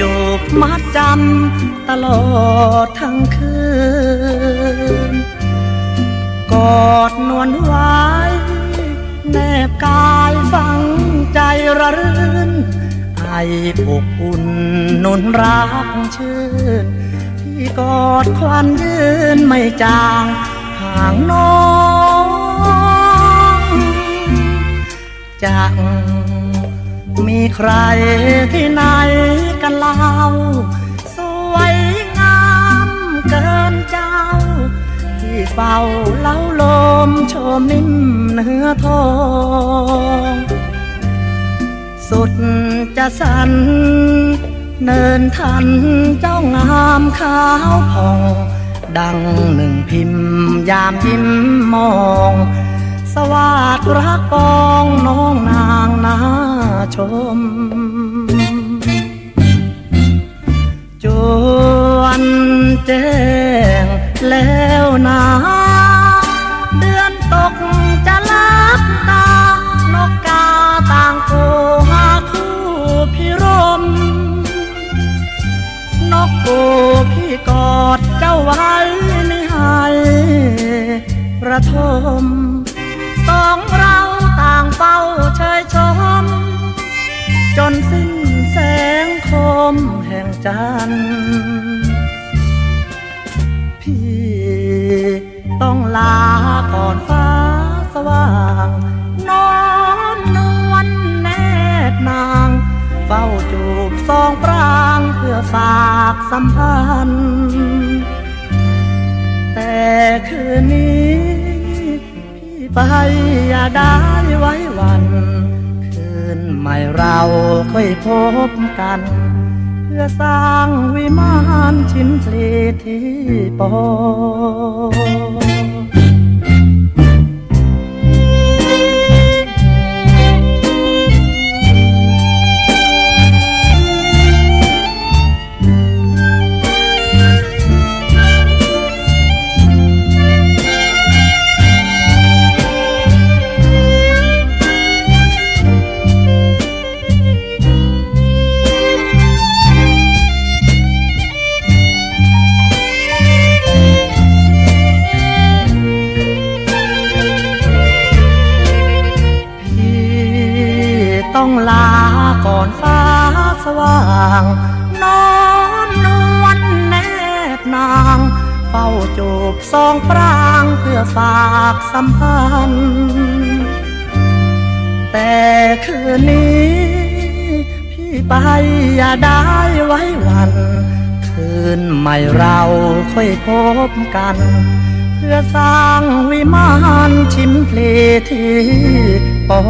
จูบมัดจำตลอดทั้งคืน กอดนวลไว้ แนบกายฝังใจระรื่นไออบอุ่นนุนรักชื่นที่กอดควันยืนไม่จางห่างน้องจัง มีใครที่ไหนกันเล่า สวยงามเกินเจ้า ที่เฝ้าเล้าลมชมนิ่มเนื้อทองสุดจะสัน เนินทันเจ้างามขาวผ่อง ดังหนึ่งพิมพ์ยามยิ้มมอง สวัสดรักปองน้องนางนา ชม จวนแจ้งแล้วนาเดือนตกจะลับตา นกกาต่างโกหาคู่พิรม นกกูพี่กอดเจ้าไว้ไม่ให้ระทม จันทร์พี่ต้องลาก่อนฟ้าสว่างนอนนวลแนบนาง เฝ้าจูบสองปรางเพื่อฝากสัมพันธ์ แต่คืนนี้พี่ไปอย่าได้ไว้วัน คืนใหม่เราค่อยพบกัน พื่อสร้างวิมานชินสีที่ปอ ต้องลาก่อนฟ้าสว่างนอนนวลแนบนาง เฝ้าจูบสองปรางเพื่อฝากสัมพันธ์ แต่คืนนี้ พี่ไปอย่าได้ไว้วัน คืนใหม่เราค่อยพบกัน เพื่อสร้างวิมานชิมเพลที่ปอ